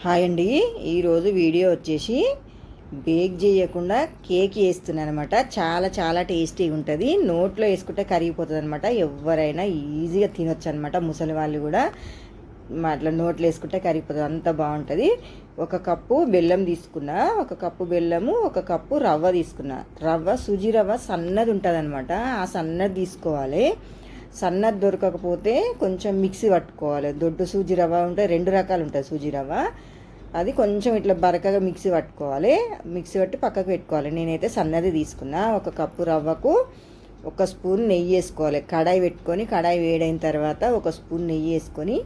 Hi అండి. ఈరోజు video వచ్చేసి బేక్ చేయకుండా కేక్ వేస్తున్నాను అనమాట చాలా చాలా టేస్టీగా ఉంటుంది. నోట్లో వేసుకుంటే కరిగిపోతుంది అనమాట ఎవరైనా ఈజీగా తినొచ్చు అనమాట ముసలి వాళ్ళు కూడా అట్లా నోట్లో వేసుకుంటే కరిగిపోతుంది. అంత బాగుంటుంది. ఒక కప్పు బెల్లం తీసుకున్నా ఒక కప్పు బెల్లము ఒక కప్పు రవ్వ తీసుకున్నా. రవ్వ సుజి రవ్వ సన్నది ఉంటుంది అనమాట ఆ సన్నది తీసుకోవాలి. సన్నది దొరకకపోతే కొంచెం మిక్సీ పట్టుకోవాలి. దొడ్డు సూజీ రవ్వ ఉంటే రెండు రకాలు ఉంటాయి సూజీ రవ్వ. అది కొంచెం ఇట్లా బరకగా మిక్సీ పట్టుకోవాలి. మిక్సీ పట్టి పక్కకు పెట్టుకోవాలి. నేనైతే సన్నది తీసుకున్నా. ఒక కప్పు రవ్వకు ఒక స్పూన్ నెయ్యి వేసుకోవాలి. కడాయి పెట్టుకొని కడాయి వేడైన తర్వాత ఒక స్పూన్ నెయ్యి వేసుకొని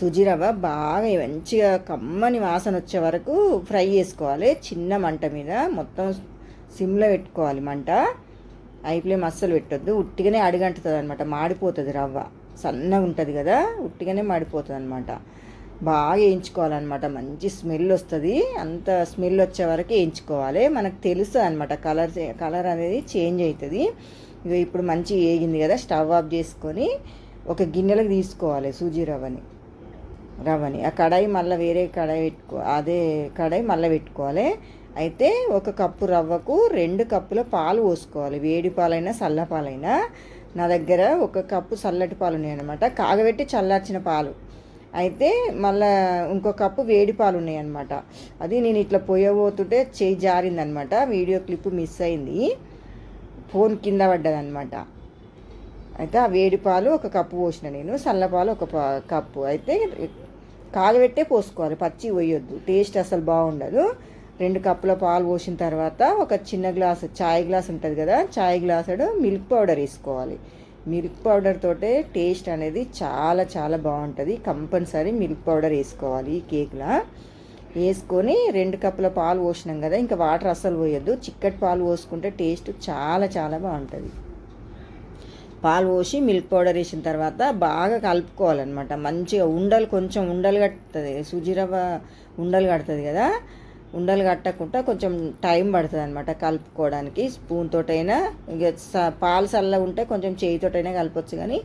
సుజీ రవ్వ బాగా మంచిగా కమ్మని వాసన వచ్చే వరకు ఫ్రై చేసుకోవాలి చిన్న మంట మీద మొత్తం సిమ్లో పెట్టుకోవాలి మంట. ఐ ఫ్లేమ్ అస్సలు పెట్టొద్దు. ఉట్టిగానే అడుగంటుతుంది అనమాట మాడిపోతుంది రవ్వ. సన్నగా ఉంటుంది కదా ఉట్టిగానే మాడిపోతుంది అనమాట బాగా వేయించుకోవాలన్నమాట మంచి స్మెల్ వస్తుంది. అంత స్మెల్ వచ్చే వరకు వేయించుకోవాలి. మనకు తెలుస్తుంది అనమాట కలర్ కలర్ అనేది చేంజ్ అవుతుంది ఇక ఇప్పుడు మంచి వేగింది కదా స్టవ్ ఆఫ్ చేసుకొని ఒక గిన్నెలకు తీసుకోవాలి సూజీ రవ్వని. రవ్వని. ఆ కడాయి మళ్ళీ వేరే కడాయి పెట్టుకో అదే కడాయి మళ్ళీ పెట్టుకోవాలి. అయితే ఒక కప్పు రవ్వకు రెండు కప్పుల పాలు పోసుకోవాలి. వేడి పాలైనా చల్లపాలైనా నా దగ్గర ఒక కప్పు చల్లటి పాలు ఉన్నాయన్నమాట. కాగబెట్టి చల్లార్చిన పాలు. అయితే మళ్ళా ఇంకో కప్పు వేడి పాలు ఉన్నాయన్నమాట. అది నేను ఇట్లా పోయబోతుంటే చేయి జారిందనమాట వీడియో క్లిప్ మిస్ అయింది. ఫోన్ కింద పడ్డదనమాట అయితే ఆ వేడి పాలు ఒక కప్పు పోసిన నేను. చల్లపాలు ఒక కప్పు. అయితే కాగబెట్టే పోసుకోవాలి. పచ్చి పోయొద్దు. టేస్ట్ అసలు బాగుండదు. రెండు కప్పుల పాలు పోసిన తర్వాత ఒక చిన్న గ్లాసు చాయ్ గ్లాస్ ఉంటుంది కదా చాయ్ గ్లాసుడు మిల్క్ పౌడర్ వేసుకోవాలి. మిల్క్ పౌడర్ తోటే టేస్ట్ అనేది చాలా చాలా బాగుంటుంది. కంపల్సరీ మిల్క్ పౌడర్ వేసుకోవాలి ఈ కేక్లో. వేసుకొని రెండు కప్పుల పాలు పోసినాం కదా ఇంకా వాటర్ అస్సలు పోయొద్దు. చిక్కటి పాలు పోసుకుంటే టేస్ట్ చాలా చాలా బాగుంటుంది. పాలు పోసి మిల్క్ పౌడర్ వేసిన తర్వాత బాగా కలుపుకోవాలన్నమాట. మంచిగా ఉండలు కొంచెం ఉండలు కట్టుతుంది. సుజీరవ్వ ఉండలు కడుతుంది కదా ఉండలు కట్టకుండా కొంచెం టైం పడుతుంది అనమాట కలుపుకోవడానికి. స్పూన్ తోటైనా ఇక పాలు చల్ల ఉంటే కొంచెం చేయితోటైనా కలపచ్చు కానీ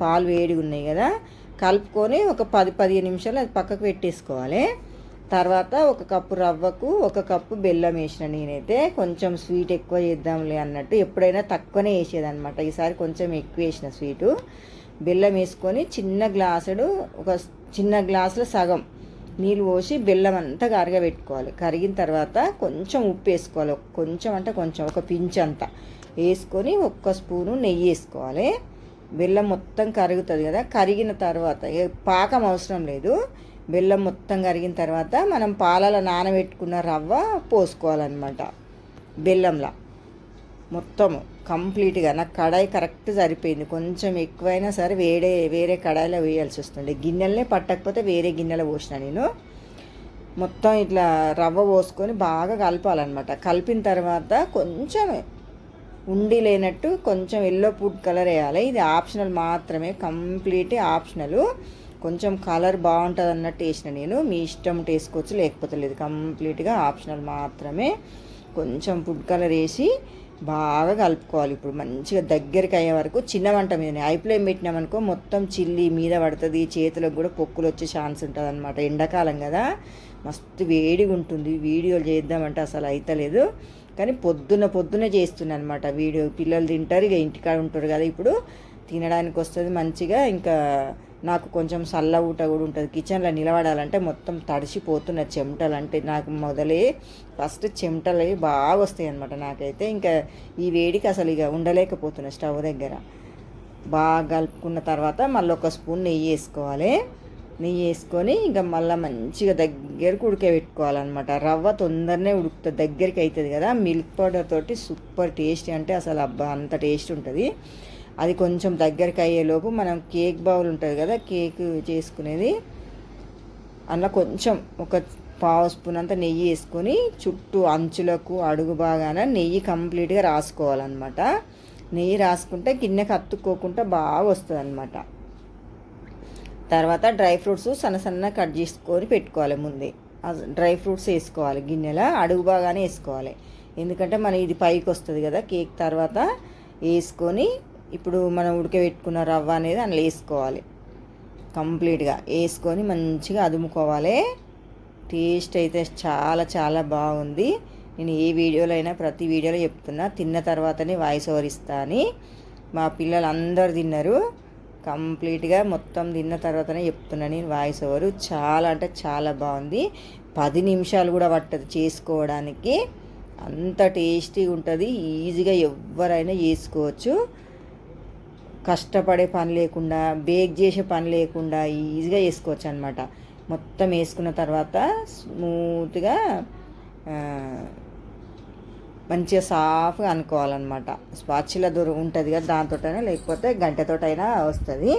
పాలు వేడిగా ఉన్నాయి కదా. కలుపుకొని ఒక పది పదిహేను నిమిషాలు అది పక్కకు పెట్టేసుకోవాలి. తర్వాత ఒక కప్పు రవ్వకు ఒక కప్పు బెల్లం వేసిన నేనైతే కొంచెం స్వీట్ ఎక్కువ చేద్దాంలే అన్నట్టు ఎప్పుడైనా తక్కువనే వేసేదనమాట ఈసారి కొంచెం ఎక్కువ వేసిన స్వీటు. బెల్లం వేసుకొని చిన్న గ్లాసుడు ఒక చిన్న గ్లాసులో సగం నీళ్ళు పోసి బెల్లం అంతా కరగబెట్టుకోవాలి కరిగిన తర్వాత కొంచెం ఉప్పు వేసుకోవాలి. కొంచెం అంటే కొంచెం ఒక పించ్ అంతా. వేసుకొని ఒక్క స్పూను నెయ్యి వేసుకోవాలి. బెల్లం మొత్తం కరుగుతుంది కదా కరిగిన తర్వాత పాకం అవసరం లేదు. బెల్లం మొత్తం కరిగిన తర్వాత మనం పాలలో నానబెట్టుకున్న రవ్వ పోసుకోవాలన్నమాట. బెల్లంలో. మొత్తము కంప్లీట్గా. నాకు కడాయి కరెక్ట్ సరిపోయింది. కొంచెం ఎక్కువైనా సరే వేరే వేరే కడాయిలో వేయాల్సి వస్తుంది గిన్నెలనే పట్టకపోతే వేరే గిన్నెలో పోసిన నేను. మొత్తం ఇట్లా రవ్వ పోసుకొని బాగా కలపాలన్నమాట. కలిపిన తర్వాత కొంచెం ఉండి లేనట్టు కొంచెం ఎల్లో ఫుడ్ కలర్ వేయాలి. ఇది ఆప్షనల్ మాత్రమే కంప్లీట్ ఆప్షనల్. కొంచెం కలర్ బాగుంటుంది అన్నట్టు వేసిన నేను. మీ ఇష్టం వేసుకోవచ్చు లేకపోతే లేదు. కంప్లీట్గా ఆప్షనల్ మాత్రమే. కొంచెం ఫుడ్ కలర్ వేసి బాగా కలుపుకోవాలి. ఇప్పుడు మంచిగా దగ్గరికి అయ్యే వరకు చిన్న వంట మీద హై ఫ్లేమ్ పెట్టినామనుకో మొత్తం చిల్లి మీద పడుతుంది చేతులకు కూడా పొక్కులు వచ్చే ఛాన్స్ ఉంటుంది అనమాట ఎండాకాలం కదా మస్తు వేడిగా ఉంటుంది. వీడియోలు చేద్దామంటే అసలు అయితలేదు కానీ పొద్దున పొద్దున చేస్తున్నాను అనమాట వీడియో. పిల్లలు తింటారు ఇక ఇంటికాడ ఉంటారు కదా ఇప్పుడు. తినడానికి వస్తుంది మంచిగా ఇంకా నాకు కొంచెం సల్ల ఊట కూడా ఉంటుంది. కిచెన్లో నిలబడాలంటే మొత్తం తడిసిపోతున్న చెమటలు అంటే నాకు మొదలే ఫస్ట్ చెమటలు బాగా వస్తాయి అనమాట నాకైతే. ఇంకా ఈ వేడికి అసలు ఇక ఉండలేకపోతున్నా స్టవ్ దగ్గర. బాగా కలుపుకున్న తర్వాత మళ్ళీ ఒక స్పూన్ నెయ్యి వేసుకోవాలి. నెయ్యి వేసుకొని ఇంకా మళ్ళీ మంచిగా దగ్గరకు ఉడకబెట్టుకోవాలన్నమాట. రవ్వ తొందరనే ఉడుకుతుంది. దగ్గరికి అవుతుంది కదా. మిల్క్ పౌడర్ తోటి సూపర్ టేస్టీ అంటే అసలు అబ్బా అంత టేస్ట్ ఉంటుంది. అది కొంచెం దగ్గరికి అయ్యేలోపు మనం కేక్ బౌల్ ఉంటుంది కదా కేక్ చేసుకునేది. అందులో కొంచెం ఒక పావు స్పూన్ అంతా నెయ్యి వేసుకొని చుట్టూ అంచులకు అడుగు బాగాన నెయ్యి కంప్లీట్గా రాసుకోవాలన్నమాట. నెయ్యి రాసుకుంటే గిన్నెకి అత్తుక్కోకుండా బాగా వస్తుంది అనమాట తర్వాత డ్రై ఫ్రూట్స్ సన్న సన్న కట్ చేసుకొని పెట్టుకోవాలి ముందే. డ్రై ఫ్రూట్స్ వేసుకోవాలి గిన్నెలో అడుగు బాగానే వేసుకోవాలి. ఎందుకంటే మన ఇది పైకి వస్తుంది కదా కేక్ తర్వాత వేసుకొని ఇప్పుడు మనం ఉడకబెట్టుకున్న రవ్వ అనేది అందులో వేసుకోవాలి. కంప్లీట్గా వేసుకొని మంచిగా అదుముకోవాలి. టేస్ట్ అయితే చాలా చాలా బాగుంది. నేను ఏ వీడియోలో అయినా ప్రతి వీడియోలో చెప్తున్నా తిన్న తర్వాతనే వాయిస్ ఓవర్ ఇస్తా అని. మా పిల్లలు అందరు తిన్నారు. కంప్లీట్గా మొత్తం తిన్న తర్వాతనే చెప్తున్నా నేను వాయిస్ ఓవర్. చాలా అంటే చాలా బాగుంది. పది నిమిషాలు కూడా పట్టదు చేసుకోవడానికి. అంత టేస్టీగా ఉంటుంది. ఈజీగా ఎవరైనా చేసుకోవచ్చు. కష్టపడే పని లేకుండా బేక్ చేసే పని లేకుండా ఈజీగా వేసుకోవచ్చు అనమాట మొత్తం వేసుకున్న తర్వాత స్మూత్గా మంచిగా సాఫ్గా అనుకోవాలన్నమాట. స్పాచిల దూరం ఉంటుంది కదా దాంతోటైనా లేకపోతే గంటతోటైనా వస్తుంది.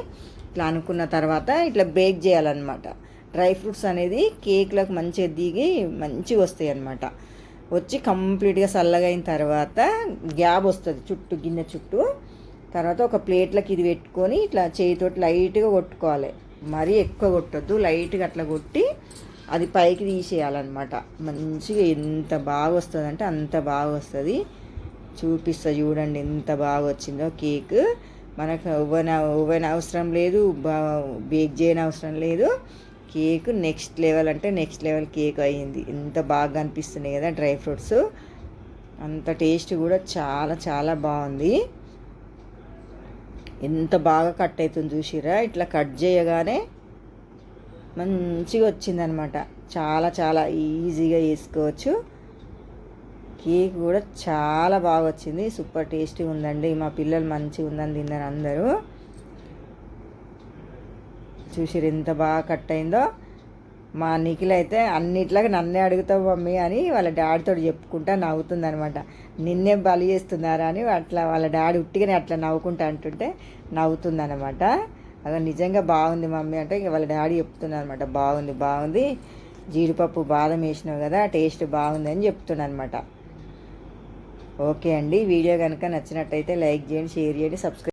ఇట్లా అనుకున్న తర్వాత ఇట్లా బేక్ చేయాలన్నమాట. డ్రై ఫ్రూట్స్ అనేది కేక్లకు మంచిగా దిగి మంచిగా వస్తాయి అన్నమాట వచ్చి కంప్లీట్గా చల్లగా అయిన తర్వాత గ్యాబ్ వస్తుంది చుట్టూ గిన్నె చుట్టూ. తర్వాత ఒక ప్లేట్లకి ఇది పెట్టుకొని ఇట్లా చేతితోటి లైట్గా కొట్టుకోవాలి. మరీ ఎక్కువ కొట్టద్దు. లైట్గా అట్లా కొట్టి అది పైకి తీసేయాలన్నమాట. మంచిగా ఎంత బాగా వస్తుంది అంటే అంత బాగా వస్తుంది. చూపిస్తా చూడండి ఎంత బాగా వచ్చిందో కేక్. మనకు ఓవెన్ ఓవెన్ అవసరం లేదు బేక్ చేయని అవసరం లేదు. కేక్ నెక్స్ట్ లెవెల్ అంటే నెక్స్ట్ లెవెల్ కేక్ అయ్యింది ఎంత బాగా అనిపిస్తున్నాయి కదా డ్రై ఫ్రూట్స్. అంత టేస్ట్ కూడా చాలా చాలా బాగుంది. ఎంత బాగా కట్ అవుతుంది చూసిరా? ఇట్లా కట్ చేయగానే మంచిగా వచ్చిందనమాట. చాలా చాలా ఈజీగా వేసుకోవచ్చు కేక్ కూడా చాలా బాగా వచ్చింది. సూపర్ టేస్టీ ఉందండి. మా పిల్లలు మంచిగా ఉందని తిన్నారు అందరూ. చూసిరు ఎంత బాగా కట్ అయిందో. మా నిఖిల్ అయితే అన్నిట్లాగా నన్నే అడుగుతావు మమ్మీ అని వాళ్ళ డాడీతో చెప్పుకుంటా నవ్వుతుంది అనమాట నిన్నే బలి చేస్తున్నారా అని అట్లా వాళ్ళ డాడీ ఉట్టిగానే అట్లా నవ్వుకుంటా అంటుంటే నవ్వుతుంది అనమాట నిజంగా బాగుంది మమ్మీ అంటే ఇక వాళ్ళ డాడీ చెప్తున్నా అనమాట బాగుంది బాగుంది. జీడిపప్పు బాదం వేసినావు కదా టేస్ట్ బాగుంది అని చెప్తున్నా అనమాట ఓకే అండి. వీడియో కనుక నచ్చినట్టయితే లైక్ చేయండి షేర్ చేయండి సబ్స్క్రైబ్